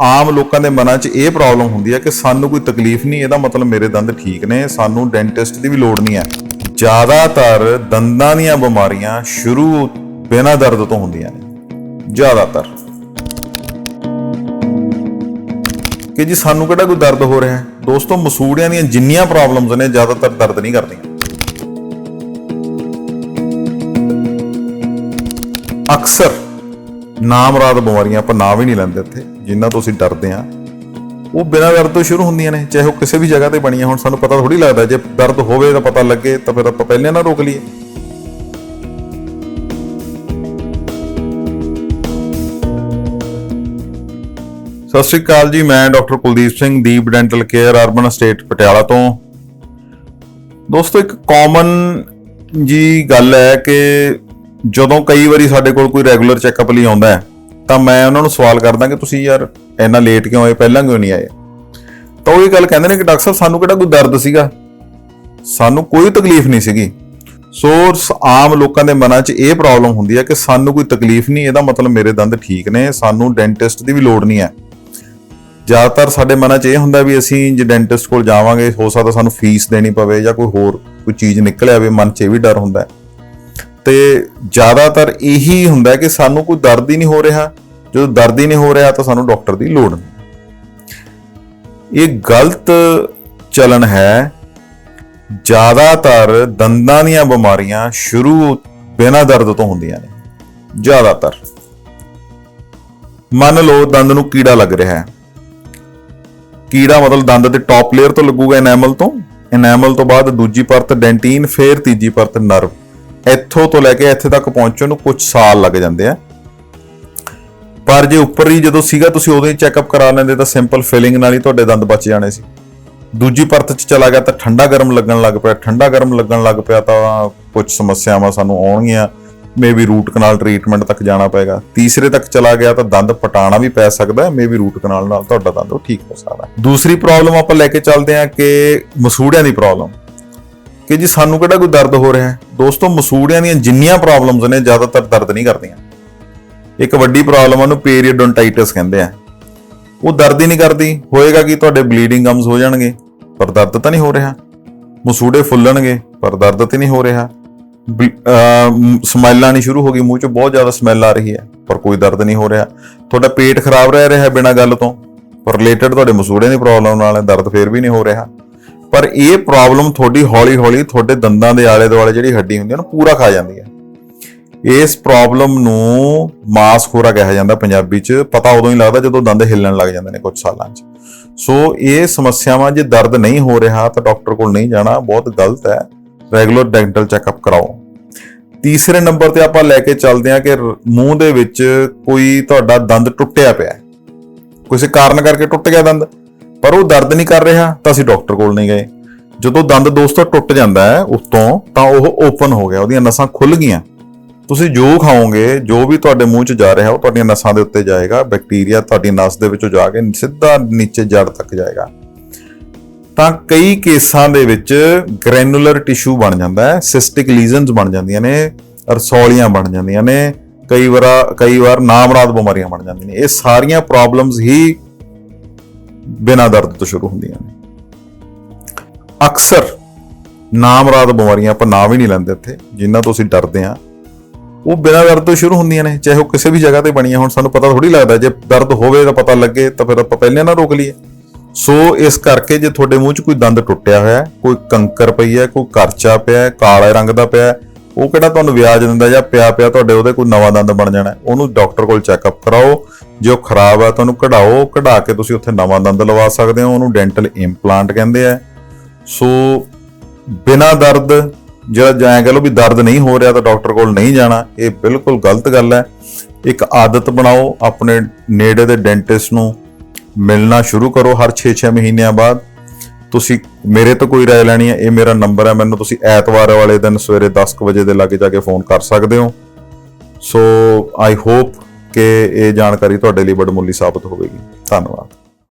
ਆਮ ਲੋਕਾਂ ਦੇ ਮਨਾਂ 'ਚ ਇਹ ਪ੍ਰੋਬਲਮ ਹੁੰਦੀ ਹੈ ਕਿ ਸਾਨੂੰ ਕੋਈ ਤਕਲੀਫ ਨਹੀਂ, ਇਹਦਾ ਮਤਲਬ ਮੇਰੇ ਦੰਦ ਠੀਕ ਨੇ, ਸਾਨੂੰ ਡੈਂਟਿਸਟ ਦੀ ਵੀ ਲੋੜ ਨਹੀਂ ਹੈ। ਜ਼ਿਆਦਾਤਰ ਦੰਦਾਂ ਦੀਆਂ ਬਿਮਾਰੀਆਂ ਸ਼ੁਰੂ ਬਿਨਾਂ ਦਰਦ ਤੋਂ ਹੁੰਦੀਆਂ ਨੇ। ਜ਼ਿਆਦਾਤਰ। ਕਿ ਜੀ ਸਾਨੂੰ ਕਿਹੜਾ ਕੋਈ ਦਰਦ ਹੋ ਰਿਹਾ ਹੈ? ਦੋਸਤੋ, ਮਸੂੜਿਆਂ ਦੀਆਂ ਜਿੰਨੀਆਂ ਪ੍ਰੋਬਲਮਸ ਨੇ, ਜ਼ਿਆਦਾਤਰ ਦਰਦ ਨਹੀਂ ਕਰਦੀਆਂ। ਅਕਸਰ ਨਾਮਰਾਦ ਬਿਮਾਰੀਆਂ ਆਪਾਂ ਨਾਂ ਵੀ ਨਹੀਂ ਲੈਂਦੇ ਇੱਥੇ ਜਿਨ੍ਹਾਂ ਤੋਂ ਅਸੀਂ ਡਰਦੇ ਆ ਉਹ ਬਿਨਾਂ ਦਰਦ ਤੋਂ ਸ਼ੁਰੂ ਹੁੰਦੀਆਂ ਨੇ, ਚਾਹੇ ਉਹ ਕਿਸੇ ਵੀ ਜਗ੍ਹਾ ਤੇ ਬਣੀਆਂ ਹੁਣ, ਸਾਨੂੰ ਪਤਾ ਥੋੜੀ ਲੱਗਦਾ, ਜੇ ਦਰਦ ਹੋਵੇ ਤਾਂ ਪਤਾ ਲੱਗੇ, ਤਾਂ ਫਿਰ ਆਪਾਂ ਪਹਿਲੇ ਨਾ ਰੋਕ ਲਈਏ। ਸਤਿ ਸ਼੍ਰੀ ਅਕਾਲ ਜੀ, ਮੈਂ doctor Kuldeep Singh, Deep dental care, urban estate Patiala ਤੋਂ। ਦੋਸਤੋ, ਇੱਕ ਕਾਮਨ ਜੀ ਗੱਲ ਹੈ ਕਿ ਜਦੋਂ ਕਈ ਵਾਰੀ ਸਾਡੇ ਕੋਲ ਕੋਈ ਰੈਗੂਲਰ ਚੈੱਕਅਪ ਲਈ ਆਉਂਦਾ ਹੈ, ਤਾਂ ਮੈਂ ਉਹਨਾਂ ਨੂੰ ਸਵਾਲ ਕਰਦਾ ਕਿ ਤੁਸੀਂ ਯਾਰ ਇੰਨਾ ਲੇਟ ਕਿਉਂ ਆਏ? ਪਹਿਲਾਂ ਕਿਉਂ ਨਹੀਂ ਆਏ? ਤਾਂ ਉਹ ਇਹ ਗੱਲ ਕਹਿੰਦੇ ਨੇ ਕਿ ਡਾਕਟਰ ਸਾਹਿਬ, ਸਾਨੂੰ ਕਿਹੜਾ ਕੋਈ ਦਰਦ ਸੀਗਾ? ਸਾਨੂੰ ਕੋਈ ਤਕਲੀਫ ਨਹੀਂ ਸੀਗੀ। ਸੋ ਸ- ਆਮ ਲੋਕਾਂ ਦੇ ਮਨਾਂ 'ਚ ਇਹ ਪ੍ਰੋਬਲਮ ਹੁੰਦੀ ਹੈ ਕਿ ਸਾਨੂੰ ਕੋਈ ਤਕਲੀਫ ਨਹੀਂ, ਇਹਦਾ ਮਤਲਬ ਮੇਰੇ ਦੰਦ ਠੀਕ ਨੇ, ਸਾਨੂੰ ਡੈਂਟਿਸਟ ਦੀ ਵੀ ਲੋੜ ਨਹੀਂ ਹੈ। ਜ਼ਿਆਦਾਤਰ ਸਾਡੇ ਮਨਾਂ 'ਚ ਇਹ ਹੁੰਦਾ ਵੀ ਅਸੀਂ ਜੇ ਡੈਂਟਿਸਟ ਕੋਲ ਜਾਵਾਂਗੇ, ਹੋ ਸਕਦਾ ਸਾਨੂੰ ਫੀਸ ਦੇਣੀ ਪਵੇ ਜਾਂ ਕੋਈ ਹੋਰ ਕੋਈ ਚੀਜ਼ ਨਿਕਲ ਆਵੇ, ਮਨ 'ਚ ਇਹ ਵੀ ਡਰ ਹੁੰਦਾ ਹੈ। ਤੇ ਜ਼ਿਆਦਾਤਰ ਇਹੀ ਹੁੰਦਾ ਕਿ ਸਾਨੂੰ ਕੋਈ ਦਰਦ ਹੀ ਨਹੀਂ ਹੋ ਰਿਹਾ। ਜਦੋਂ ਦਰਦ ਹੀ ਨਹੀਂ ਹੋ ਰਿਹਾ ਤਾਂ ਸਾਨੂੰ ਡਾਕਟਰ ਦੀ ਲੋੜ ਨਹੀਂ। ਇਹ ਗਲਤ ਚਲਨ ਹੈ। ਜ਼ਿਆਦਾਤਰ ਦੰਦਾਂ ਦੀਆਂ ਬਿਮਾਰੀਆਂ ਸ਼ੁਰੂ ਬਿਨਾਂ ਦਰਦ ਤੋਂ ਹੁੰਦੀਆਂ ਨੇ। ਜ਼ਿਆਦਾਤਰ। ਮੰਨ ਲਓ ਦੰਦ ਨੂੰ ਕੀੜਾ ਲੱਗ ਰਿਹਾ ਹੈ। ਕੀੜਾ ਮਤਲਬ ਦੰਦ ਦੇ ਟੌਪ ਲੇਅਰ ਤੋਂ ਲੱਗੂਗਾ ਐਨਾਮਲ ਤੋਂ। ਐਨਾਮਲ ਤੋਂ ਬਾਅਦ ਦੂਜੀ ਪਰਤ ਡੈਂਟੀਨ ਫੇਰ ਤੀਜੀ ਪਰਤ ਨਰਵ। ਇੱਥੋਂ ਤੋਂ ਲੈ ਕੇ ਇੱਥੇ ਤੱਕ ਪਹੁੰਚਣ ਨੂੰ ਕੁਝ ਸਾਲ ਲੱਗ ਜਾਂਦੇ ਆ। ਪਰ ਜੇ ਉੱਪਰ ਹੀ ਜਦੋਂ ਸੀਗਾ, ਤੁਸੀਂ ਉਦੋਂ ਹੀ ਚੈੱਕਅਪ ਕਰਾ ਲੈਂਦੇ ਤਾਂ ਸਿੰਪਲ ਫਿਲਿੰਗ ਨਾਲ ਹੀ ਤੁਹਾਡੇ ਦੰਦ ਬਚ ਜਾਣੇ ਸੀ। ਦੂਜੀ ਪਰਤ 'ਚ ਚਲਾ ਗਿਆ ਤਾਂ ਠੰਡਾ ਗਰਮ ਲੱਗਣ ਲੱਗ ਪਿਆ। ਠੰਡਾ ਗਰਮ ਲੱਗਣ ਲੱਗ ਪਿਆ ਤਾਂ ਕੁਝ ਸਮੱਸਿਆਵਾਂ ਸਾਨੂੰ ਆਉਣਗੀਆਂ। ਮੇਬੀ ਰੂਟ ਕਨਾਲ ਟ੍ਰੀਟਮੈਂਟ ਤੱਕ ਜਾਣਾ ਪਏਗਾ। ਤੀਸਰੇ ਤੱਕ ਚਲਾ ਗਿਆ ਤਾਂ ਦੰਦ ਪਟਾਣਾ ਵੀ ਪੈ ਸਕਦਾ ਹੈ। ਮੇਬੀ ਰੂਟ ਕਨਾਲ ਨਾਲ ਤੁਹਾਡਾ ਦੰਦ ਉਹ ਠੀਕ ਹੋ ਸਕਦਾ ਦੂਸਰੀ ਪ੍ਰੋਬਲਮ ਆਪਾਂ ਲੈ ਕੇ ਚੱਲਦੇ ਹਾਂ ਕਿ ਮਸੂੜਿਆਂ ਦੀ ਪ੍ਰੋਬਲਮ ਕਿ ਜੀ ਸਾਨੂੰ ਕਿਹੜਾ ਕੋਈ ਦਰਦ ਹੋ ਰਿਹਾ ਹੈ? ਦੋਸਤੋ, ਮਸੂੜਿਆਂ ਦੀਆਂ ਜਿੰਨੀਆਂ ਪ੍ਰੋਬਲਮਸ ਨੇ, ਜ਼ਿਆਦਾਤਰ ਦਰਦ ਨਹੀਂ ਕਰਦੀਆਂ। ਇੱਕ ਵੱਡੀ ਪ੍ਰੋਬਲਮ ਉਹਨੂੰ ਪੀਰੀਅਡੋਨਟਾਈਟਿਸ ਕਹਿੰਦੇ ਆ। ਉਹ ਦਰਦ ਹੀ ਨਹੀਂ ਕਰਦੀ। ਹੋਏਗਾ ਕਿ? ਤੁਹਾਡੇ ਬਲੀਡਿੰਗ ਗਮਸ ਹੋ ਜਾਣਗੇ, ਪਰ ਦਰਦ ਤਾਂ ਨਹੀਂ ਹੋ ਰਿਹਾ। ਮਸੂੜੇ ਫੁੱਲਣਗੇ, ਪਰ ਦਰਦ ਤਾਂ ਨਹੀਂ ਹੋ ਰਿਹਾ। ਸਮੈਲ ਆਣੀ ਸ਼ੁਰੂ ਹੋ ਗਈ। ਮੂੰਹ 'ਚ ਬਹੁਤ ਜ਼ਿਆਦਾ ਸਮੈਲ ਆ ਰਹੀ ਹੈ, ਪਰ ਕੋਈ ਦਰਦ ਨਹੀਂ ਹੋ ਰਿਹਾ। ਤੁਹਾਡਾ ਪੇਟ ਖਰਾਬ ਰਹਿ ਰਿਹਾ ਬਿਨਾਂ ਗੱਲ ਤੋਂ, ਪਰ ਰਿਲੇਟਡ ਤੁਹਾਡੇ ਮਸੂੜੇ ਦੀ ਪ੍ਰੋਬਲਮ ਨਾਲ ਹੈ, ਦਰਦ ਫੇਰ ਵੀ ਨਹੀਂ ਹੋ ਰਿਹਾ। ਪਰ ਇਹ ਪ੍ਰੋਬਲਮ ਤੁਹਾਡੀ ਹੌਲੀ-ਹੌਲੀ ਤੁਹਾਡੇ ਦੰਦਾਂ ਦੇ ਆਲੇ ਦੁਆਲੇ ਜਿਹੜੀ ਹੱਡੀ ਹੁੰਦੀ ਹੈ ਉਹਨੂੰ ਪੂਰਾ ਖਾ ਜਾਂਦੀ ਹੈ ਇਸ ਪ੍ਰੋਬਲਮ ਨੂੰ ਮਾਸ ਖੋਰਾ ਕਿਹਾ ਜਾਂਦਾ ਪੰਜਾਬੀ 'ਚ। ਪਤਾ ਉਦੋਂ ਹੀ ਲੱਗਦਾ ਜਦੋਂ ਦੰਦ ਹਿੱਲਣ ਲੱਗ ਜਾਂਦੇ ਨੇ ਕੁਝ ਸਾਲਾਂ 'ਚ। ਸੋ ਇਹ ਸਮੱਸਿਆਵਾਂ ਜੇ ਦਰਦ ਨਹੀਂ ਹੋ ਰਿਹਾ ਤਾਂ ਡਾਕਟਰ ਕੋਲ ਨਹੀਂ ਜਾਣਾ, ਬਹੁਤ ਗਲਤ ਹੈ। ਰੈਗੂਲਰ ਡੈਂਟਲ ਚੈੱਕਅਪ ਕਰਾਓ। ਤੀਸਰੇ ਨੰਬਰ ਤੇ ਆਪਾਂ ਲੈ ਕੇ ਚੱਲਦੇ ਹਾਂ ਕਿ ਰ- ਮੂੰਹ ਦੇ ਵਿੱਚ ਕੋਈ ਤੁਹਾਡਾ ਦੰਦ ਟੁੱਟਿਆ ਪਿਆ। ਕਿਸੇ ਕਾਰਨ ਕਰਕੇ ਟੁੱਟ ਗਿਆ ਦੰਦ? ਪਰ ਉਹ ਦਰਦ ਨਹੀਂ ਕਰ ਰਿਹਾ, ਤਾਂ ਅਸੀਂ ਡਾਕਟਰ ਕੋਲ ਨਹੀਂ ਗਏ। ਜਦੋਂ ਦੰਦ ਦੋਸਤੋ ਟੁੱਟ ਜਾਂਦਾ ਹੈ ਉਤੋਂ, ਤਾਂ ਉਹ ਓਪਨ ਹੋ ਗਿਆ, ਉਹਦੀਆਂ ਨਸਾਂ ਖੁੱਲ ਗਈਆਂ। ਤੁਸੀਂ ਜੋ ਖਾਓਗੇ, ਜੋ ਵੀ ਤੁਹਾਡੇ ਮੂੰਹ 'ਚ ਜਾ ਰਿਹਾ, ਉਹ ਤੁਹਾਡੀਆਂ ਨਸਾਂ ਦੇ ਉੱਤੇ ਜਾਏਗਾ, ਬੈਕਟੀਰੀਆ ਤੁਹਾਡੀ ਨਸ ਦੇ ਵਿੱਚੋਂ ਜਾ ਕੇ ਸਿੱਧਾ ਨੀਚੇ ਜੜ ਤੱਕ ਜਾਏਗਾ। ਤਾਂ ਕਈ ਕੇਸਾਂ ਦੇ ਵਿੱਚ ਗ੍ਰੈਨੂਲਰ ਟਿਸ਼ੂ ਬਣ ਜਾਂਦਾ ਹੈ ਸਿਸਟਿਕ ਲੀਜ਼ਨਸ ਬਣ ਜਾਂਦੀਆਂ ਨੇ ਰਸੌਲੀਆਂ ਬਣ ਜਾਂਦੀਆਂ ਨੇ, ਕਈ ਵਾਰ ਕਈ ਵਾਰ ਨਾਮਰਾਦ ਬਿਮਾਰੀਆਂ ਬਣ ਜਾਂਦੀਆਂ ਨੇ। ਇਹ ਸਾਰੀਆਂ ਪ੍ਰੋਬਲਮਸ ਹੀ ਬਿਨਾਂ ਦਰਦ ਤੋਂ ਸ਼ੁਰੂ ਹੁੰਦੀਆਂ ਨੇ। ਅਕਸਰ ਨਾਮਰਾਦ ਬਿਮਾਰੀਆਂ ਆਪਾਂ ਨਾਂ ਵੀ ਨਹੀਂ ਲੈਂਦੇ ਇੱਥੇ ਜਿਨ੍ਹਾਂ ਤੋਂ ਅਸੀਂ ਡਰਦੇ ਆ ਉਹ ਬਿਨਾਂ ਦਰਦ ਤੋਂ ਸ਼ੁਰੂ ਹੁੰਦੀਆਂ ਨੇ ਚਾਹੇ ਉਹ ਕਿਸੇ ਵੀ ਜਗ੍ਹਾ ਤੇ ਬਣੀਆਂ ਹੁਣ ਸਾਨੂੰ ਪਤਾ ਥੋੜੀ ਲੱਗਦਾ ਜੇ ਦਰਦ ਹੋਵੇ ਤਾਂ ਪਤਾ ਲੱਗੇ ਤਾਂ ਫਿਰ ਆਪਾਂ ਪਹਿਲੇ ਨਾ ਰੋਕ ਲਈਏ। ਸੋ ਇਸ ਕਰਕੇ ਜੇ ਤੁਹਾਡੇ ਮੂੰਹ 'ਚ ਕੋਈ ਦੰਦ ਟੁੱਟਿਆ ਹੋਇਆ ਕੋਈ ਕੰਕਰ ਪਈ ਹੈ ਕੋਈ ਕਰਚਾ ਪਿਆ ਹੈ ਕਾਲੇ ਰੰਗ ਦਾ ਪਿਆ ਹੈ, ਉਹ ਕਿਹੜਾ ਤੁਹਾਨੂੰ ਵਿਆਜ ਦਿੰਦਾ ਜਾਂ ਪਿਆ ਪਿਆ ਤੁਹਾਡੇ ਉਹਦੇ ਕੋਈ ਨਵਾਂ ਦੰਦ ਬਣ ਜਾਣਾ, ਉਹਨੂੰ ਡਾਕਟਰ ਕੋਲ ਚੈੱਕਅਪ ਕਰਾਓ, ਜੇ ਉਹ ਖਰਾਬ ਹੈ ਤੁਹਾਨੂੰ ਕਢਾਓ, ਕਢਾ ਕੇ ਤੁਸੀਂ ਉੱਥੇ ਨਵਾਂ ਦੰਦ ਲਵਾ ਸਕਦੇ ਹੋ, ਉਹਨੂੰ ਡੈਂਟਲ ਇੰਪਲਾਂਟ ਕਹਿੰਦੇ ਆ। ਸੋ ਬਿਨਾਂ ਦਰਦ, ਜਿਹੜਾ ਜਾਂ ਕਹ ਲਓ ਵੀ ਦਰਦ ਨਹੀਂ ਹੋ ਰਿਹਾ ਤਾਂ ਡਾਕਟਰ ਕੋਲ ਨਹੀਂ ਜਾਣਾ, ਇਹ ਬਿਲਕੁਲ ਗਲਤ ਗੱਲ ਹੈ। ਇੱਕ ਆਦਤ ਬਣਾਓ, ਆਪਣੇ ਨੇੜੇ ਦੇ ਡੈਂਟਿਸਟ ਨੂੰ ਮਿਲਣਾ ਸ਼ੁਰੂ ਕਰੋ ਹਰ 6-6 ਮਹੀਨਿਆਂ ਬਾਅਦ। ਤੁਸੀਂ, ਮੇਰੇ ਤੋਂ ਕੋਈ ਰਾਏ ਲੈਣੀ ਹੈ, ਇਹ ਮੇਰਾ ਨੰਬਰ ਹੈ, ਮੈਨੂੰ ਤੁਸੀਂ ਐਤਵਾਰ ਵਾਲੇ ਦਿਨ ਸਵੇਰੇ 10 ਕੁ ਵਜੇ ਦੇ ਲਾਗੇ ਜਾ ਕੇ ਫੋਨ ਕਰ ਸਕਦੇ ਹੋ। ਸੋ ਆਈ ਹੋਪ ਕਿ ਇਹ ਜਾਣਕਾਰੀ ਤੁਹਾਡੇ ਲਈ ਬੜਮੁੱਲੀ ਸਾਬਤ ਹੋਵੇਗੀ। ਧੰਨਵਾਦ।